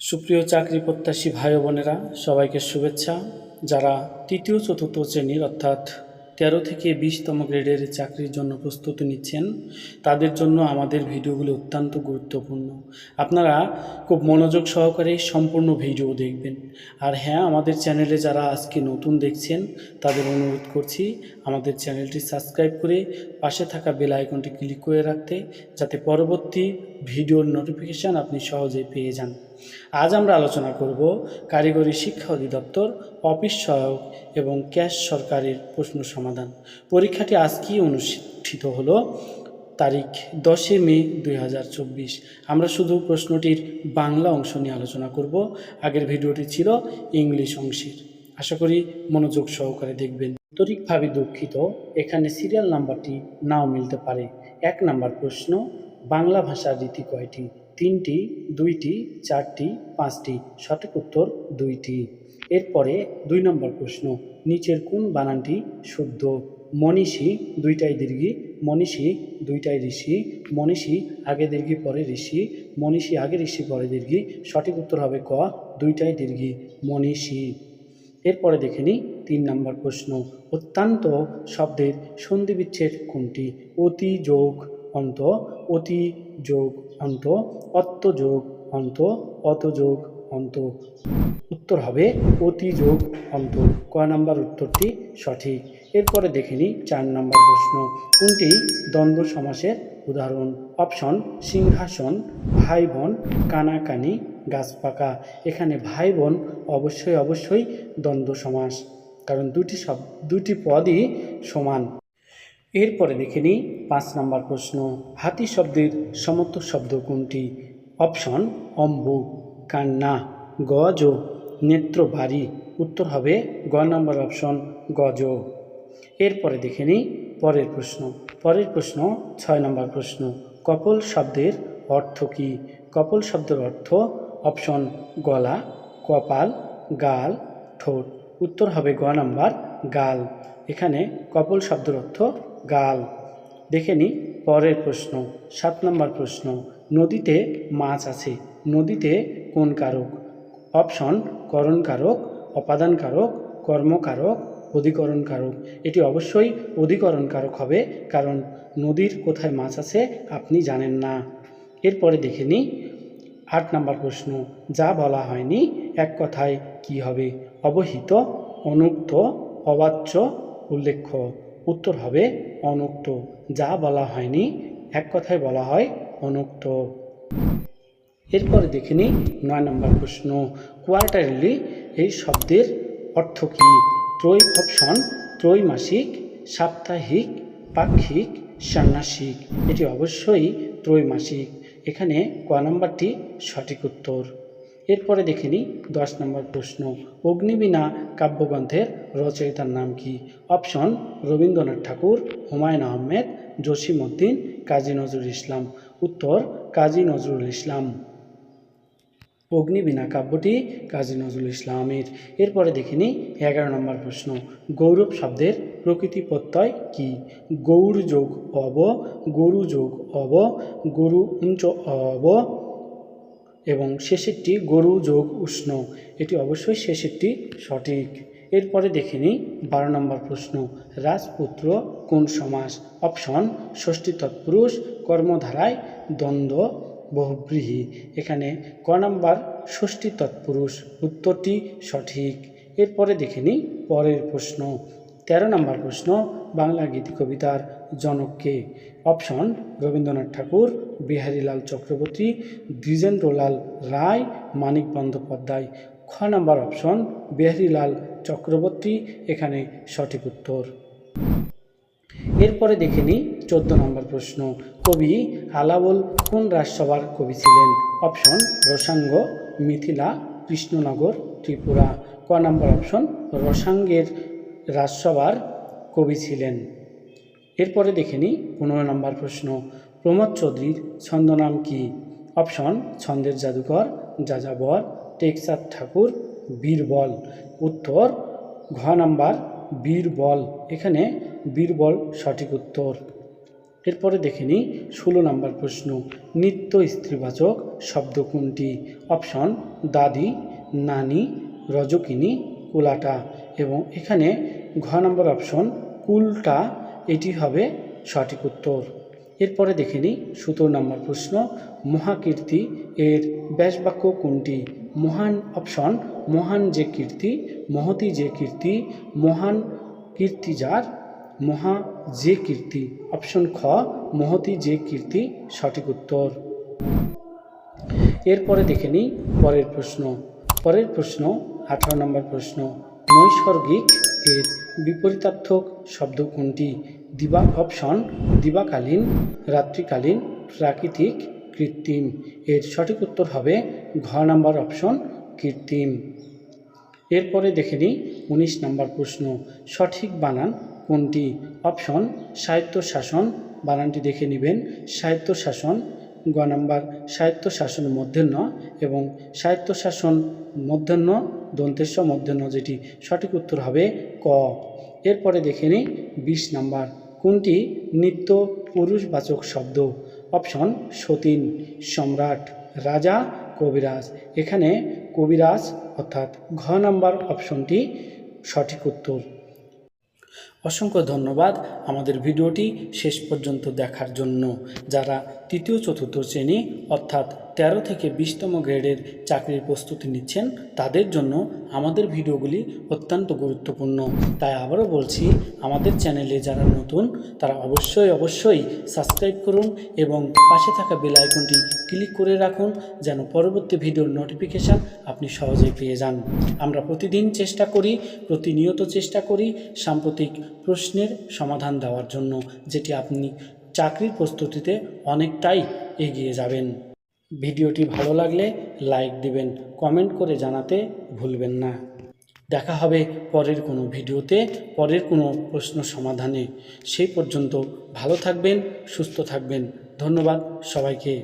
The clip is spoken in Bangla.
সুপ্রিয় চাকরি প্রত্যাশী ভাই বোনেরা, সবাইকে শুভেচ্ছা। যারা তৃতীয় চতুর্থ শ্রেণির অর্থাৎ তেরো থেকে বিশতম গ্রেডের চাকরির জন্য প্রস্তুতি নিচ্ছেন, তাদের জন্য আমাদের ভিডিওগুলো অত্যন্ত গুরুত্বপূর্ণ। আপনারা খুব মনোযোগ সহকারে সম্পূর্ণ ভিডিও দেখবেন। আর হ্যাঁ আমাদের চ্যানেলে যারা আজকে নতুন দেখছেন, তাদের অনুরোধ করছি আমাদের চ্যানেলটি সাবস্ক্রাইব করে পাশে থাকা বেল আইকনটি ক্লিক করে রাখতে, যাতে পরবর্তী ভিডিওর নোটিফিকেশান আপনি সহজেই পেয়ে যান। আজ আমরা আলোচনা করব কারিগরি শিক্ষা অধিদপ্তর, অফিস সহায়ক এবং ক্যাশ সরকারের প্রশ্ন সমাধান। পরীক্ষাটি আজকেই অনুষ্ঠিত হলো? তারিখ দশে মে দুই হাজার চব্বিশ। আমরা শুধু প্রশ্নটির বাংলা অংশ নিয়ে আলোচনা করব। আগের ভিডিওটি ছিল ইংলিশ অংশের। আশা করি মনোযোগ সহকারে দেখবেন। আন্তরিকভাবে দুঃখিত, এখানে সিরিয়াল নাম্বারটি নাও মিলতে পারে। এক নাম্বার প্রশ্ন, বাংলা ভাষার রীতি কয়টি? তিনটি, দুইটি, চারটি, পাঁচটি, সঠিক উত্তর দুইটি। এরপরে দুই নম্বর প্রশ্ন, নিচের কোন বানানটি শুদ্ধ? মনীষী দুইটাই দীর্ঘি, মনীষী দুইটাই ঋষি, মনীষী আগে দীর্ঘি, পরে ঋষি, মনীষী আগে ঋষি, পরে দীর্ঘি, সঠিক উত্তর হবে ক, দুইটাই দীর্ঘি, মনীষী। এরপরে দেখে নিই তিন নম্বর প্রশ্ন, অত্যন্ত শব্দের সন্ধি বিচ্ছেদ কোনটি? অতি যোগ অন্ত অতি যোগ অন্ত, অত্ত যোগ অন্ত, অত যোগ অন্ত। উত্তর হবে অতি যোগ অন্ত। ক নাম্বার উত্তরটি সঠিক। এরপরে দেখে নিই চার নম্বর প্রশ্ন। কোনটি দ্বন্দ্ব সমাসের উদাহরণ? অপশন, সিংহাসন ভাই বোন কানাকানি গাছ পাকা এখানে ভাই বোন অবশ্যই অবশ্যই দ্বন্দ্ব সমাস। কারণ দুটি শব দুটি পদই সমান। এরপরে দেখে নিই পাঁচ নম্বর প্রশ্ন। হাতি শব্দের সমর্থক শব্দ কোনটি? অপশন, অম্বু। কান্না গজ নেত্র, বাড়ি। উত্তর হবে গ নম্বর অপশন গজ এরপরে দেখে নিই পরের প্রশ্ন। পরের প্রশ্ন, ছয় নম্বর প্রশ্ন। কপল শব্দের অর্থ কি? কপল শব্দের অর্থ অপশন, গলা, কপাল, গাল, ঠোঁট। উত্তর হবে গ নাম্বার, গাল। এখানে কপল শব্দের অর্থ গাল। দেখে নিই পরের প্রশ্ন, সাত নম্বর প্রশ্ন, নদীতে মাছ আছে, নদীতে কোন কারক? অপশন, করণ কারক, অপাদান কারক কর্মকারক অধিকরণ কারক। এটি অবশ্যই অধিকরণ কারক হবে, কারণ নদীর কোথায় মাছ আছে আপনি জানেন না। এরপরে দেখে নিই আট নম্বর প্রশ্ন, যা বলা হয়নি, এক কথায় কি হবে? অবহিত, অনুক্ত, অবাচ্য, উল্লেখ্য। উত্তর হবে অনুক্ত। যা বলা হয়নি, এক কথায় বলা হয় অনুক্ত। এরপরে দেখে নয় নম্বর প্রশ্ন। কোয়ার্টারলি এই শব্দের অর্থ কী? ত্রৈ অপশন, ত্রৈমাসিক, সাপ্তাহিক, পাক্ষিক, ষান্মাসিক। এটি অবশ্যই ত্রৈমাসিক। এখানে ক নম্বরটি সঠিক উত্তর। এরপরে দেখে নিই দশ নম্বর প্রশ্ন, অগ্নিবীণা কাব্যগ্রন্থের রচয়িতার নাম কি? অপশন, রবীন্দ্রনাথ ঠাকুর, হুমায়ুন আহমেদ, জসিমউদ্দিন, কাজী নজরুল ইসলাম। উত্তর, কাজী নজরুল ইসলাম। অগ্নিবীণা কাব্যটি কাজী নজরুল ইসলামের। এরপরে দেখে নিই এগারো নম্বর প্রশ্ন, গৌরব শব্দের প্রকৃতি প্রত্যয় কি? গৌর যোগ অব গরু যোগ অব, গরু উঞ্চ অব এবং শেষেরটি গরু যোগ উষ্ণ। এটি অবশ্যই শেষেরটি সঠিক। এরপরে দেখে নিই বারো নম্বর প্রশ্ন, রাজপুত্র কোন সমাস? অপশন, ষষ্ঠী তৎপুরুষ, কর্মধারায় দ্বন্দ্ব, বহুব্রীহি। এখানে ক নাম্বার, ষষ্ঠী তৎপুরুষ, উত্তরটি সঠিক। এরপরে দেখে নিই পরের প্রশ্ন তেরো নম্বর প্রশ্ন, বাংলা গীতি কবিতার জনককে অপশন, রবীন্দ্রনাথ ঠাকুর, বিহারীলাল চক্রবর্তী, দ্বিজেন্দ্রলাল রায়, মানিক বন্দ্যোপাধ্যায়। খ নাম্বার অপশন, বিহারীলাল চক্রবর্তী, এখানে সঠিক উত্তর। এরপরে দেখে নিই চোদ্দ নম্বর প্রশ্ন, কবি আলাবল কোন রাজসভার কবি ছিলেন? অপশন, রসাঙ্গ, মিথিলা, কৃষ্ণনগর, ত্রিপুরা। ক নম্বর অপশন, রসাঙ্গের রাজসভার কবি ছিলেন। এরপরে দেখে নিই পনেরো নম্বর প্রশ্ন। প্রমোদ চৌধুরীর ছন্দনাম কি? অপশন, ছন্দের জাদুকর, যাযাবর টেকচাঁদ ঠাকুর, বীরবল। উত্তর, ঘ নাম্বার, বীরবল। এখানে বীরবল সঠিক উত্তর। এরপরে দেখে নিই ষোলো নম্বর প্রশ্ন। নিত্য স্ত্রীবাচক শব্দ কোনটি? অপশন, দাদি, নানি, রজকিনী, কুলাটা। এবং এখানে ঘ নম্বর অপশন কুলটা, এটি হবে সঠিক উত্তর। এরপরে দেখে নিই সতেরো নম্বর প্রশ্ন, মহাকীর্তি এর ব্যাসবাক্য কোনটি? মহান অপশন মহান যে কীর্তি, মহতি যে কীর্তি, মহান কীর্তি যার, মহা যে কীর্তি। অপশন খ, মহতি যে কীর্তি, সঠিক উত্তর। এরপরে দেখে নিই পরের প্রশ্ন। পরের প্রশ্ন, আঠারো নম্বর প্রশ্ন, নৈসর্গিক এর বিপরীতার্থক শব্দ কোনটি? দিবা অপশন, দিবাকালীন, রাত্রিকালীন, প্রাকৃতিক, কৃত্রিম। এর সঠিক উত্তর হবে ঘ নাম্বার অপশন, কৃত্রিম। এরপরে দেখে নিই উনিশ নম্বর প্রশ্ন। সঠিক বানান কোনটি? অপশন, সাহিত্য শাসন। বানানটি দেখে নেবেন। সাহিত্য শাসন গ নাম্বার সাহিত্য শাসন মধ্যাহ্ন এবং সাহিত্য শাসন মধ্যাহ্ন দন্তেশ্ব মধ্যাহ্ন যেটি সঠিক উত্তর হবে ক। এরপরে দেখে নিই বিশ নাম্বার কোনটি নিত্য পুরুষবাচক শব্দ? অপশন সতীন, সম্রাট, রাজা, কবিরাজ। এখানে কবিরাজ অর্থাৎ ঘ নাম্বার অপশনটি সঠিক উত্তর। অসংখ্য ধন্যবাদ আমাদের ভিডিওটি শেষ পর্যন্ত দেখার জন্য। যারা তৃতীয় চতুর্থ শ্রেণি অর্থাৎ তেরো থেকে বিশতম গ্রেডের চাকরির প্রস্তুতি নিচ্ছেন। তাদের জন্য আমাদের ভিডিওগুলি অত্যন্ত গুরুত্বপূর্ণ। তাই আবারও বলছি, আমাদের চ্যানেলে যারা নতুন, তারা অবশ্যই অবশ্যই সাবস্ক্রাইব করুন এবং পাশে থাকা বেল আইকনটি ক্লিক করে রাখুন যেন পরবর্তী ভিডিওর নোটিফিকেশান আপনি সহজেই পেয়ে যান। আমরা প্রতিদিন চেষ্টা করি, প্রতিনিয়ত চেষ্টা করি সাম্প্রতিক প্রশ্নের সমাধান দেওয়ার জন্য, যেটি আপনি চাকরির প্রস্তুতিতে অনেকটাই এগিয়ে যাবেন। ভিডিওটি ভালো লাগলে লাইক দিবেন, কমেন্ট করে জানাতে ভুলবেন না। দেখা হবে পরের কোনো ভিডিওতে, পরের কোনো প্রশ্ন সমাধানে। সেই পর্যন্ত ভালো থাকবেন, সুস্থ থাকবেন। ধন্যবাদ সবাইকে।